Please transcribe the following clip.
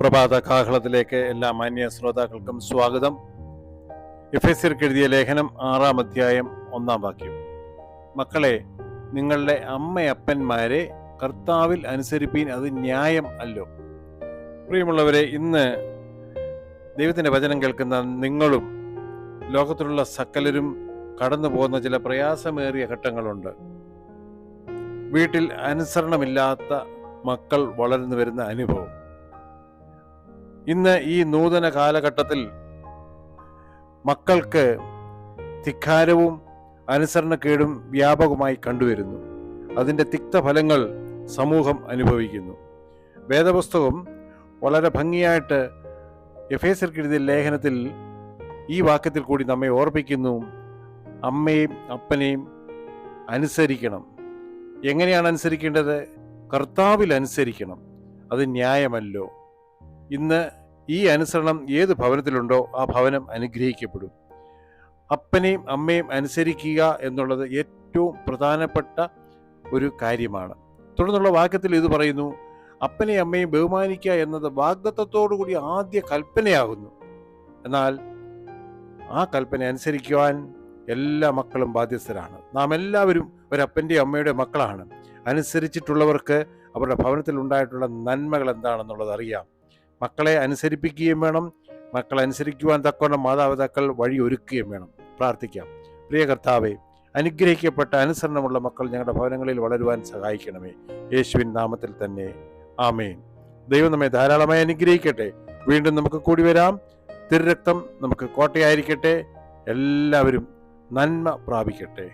പ്രഭാത കാഹളത്തിലേക്ക് എല്ലാ മാന്യ ശ്രോതാക്കൾക്കും സ്വാഗതം. എഫ് എസ് എഴുതിയ ലേഖനം ആറാം അധ്യായം ഒന്നാം വാക്യം. മക്കളെ നിങ്ങളുടെ അമ്മയപ്പന്മാരെ കർത്താവിൽ അനുസരിപ്പീൻ അത് ന്യായം അല്ലോ. പ്രിയമുള്ളവരെ ഇന്ന് ദൈവത്തിന്റെ വചനം കേൾക്കുന്ന നിങ്ങളും ലോകത്തിലുള്ള സക്കലരും കടന്നു പോകുന്ന ചില പ്രയാസമേറിയ ഘട്ടങ്ങളുണ്ട്. വീട്ടിൽ അനുസരണമില്ലാത്ത മക്കൾ വളർന്നു വരുന്ന അനുഭവം. ഇന്ന് ഈ നൂതന കാലഘട്ടത്തിൽ മക്കൾക്ക് തിക്കാരവും അനുസരണക്കേടും വ്യാപകമായി കണ്ടുവരുന്നു. അതിന്റെ തിക്തഫലങ്ങൾ സമൂഹം അനുഭവിക്കുന്നു. വേദപുസ്തകം വളരെ ഭംഗിയായിട്ട് എഫേസർക്ക് എഴുതിയ ലേഖനത്തിൽ ഈ വാക്യത്തിൽ കൂടി നമ്മെ ഓർപ്പിക്കുന്നു. അമ്മയും അപ്പനെയും അനുസരിക്കണം. എങ്ങനെയാണ് അനുസരിക്കേണ്ടത്? കർത്താവിൽ അനുസരിക്കണം. അത് ന്യായമല്ലോ. ഇന്ന് ഈ അനുസരണം ഏത് ഭവനത്തിലുണ്ടോ ആ ഭവനം അനുഗ്രഹിക്കപ്പെടും. അപ്പനെയും അമ്മയും അനുസരിക്കുക എന്നുള്ളത് ഏറ്റവും പ്രധാനപ്പെട്ട ഒരു കാര്യമാണ്. തുടർന്നുള്ള വാക്യത്തിൽ ഇത് പറയുന്നു അപ്പനെയും അമ്മയും ബഹുമാനിക്കുക എന്നത് വാഗ്ദത്തത്തോടു കൂടി ആദ്യ കൽപ്പനയാകുന്നു. എന്നാൽ ആ കൽപ്പന അനുസരിക്കുവാൻ എല്ലാ മക്കളും ബാധ്യസ്ഥരാണ്. നാം എല്ലാവരും ഒരപ്പന്റെയും അമ്മയുടെ മക്കളാണ്. അനുസരിച്ചിട്ടുള്ളവർക്ക് അവരുടെ ഭവനത്തിൽ ഉണ്ടായിട്ടുള്ള നന്മകൾ എന്താണെന്നുള്ളത് അറിയാം. മക്കളെ അനുസരിപ്പിക്കുകയും വേണം. മക്കളെ അനുസരിക്കുവാൻ തക്കവണ്ണം മാതാപിതാക്കൾ വഴി ഒരുക്കുകയും വേണം. പ്രാർത്ഥിക്കാം. പ്രിയ കർത്താവെ അനുഗ്രഹിക്കപ്പെട്ട അനുസരണമുള്ള മക്കൾ ഞങ്ങളുടെ ഭവനങ്ങളിൽ വളരുവാൻ സഹായിക്കണമേ. യേശുവിൻ നാമത്തിൽ തന്നെ. ആമേൻ. ദൈവം നമ്മെ ധാരാളമായി അനുഗ്രഹിക്കട്ടെ. വീണ്ടും നമുക്ക് കൂടി വരാം. തിരുരക്തം നമുക്ക് കോട്ടയായിരിക്കട്ടെ. എല്ലാവരും നന്മ പ്രാപിക്കട്ടെ.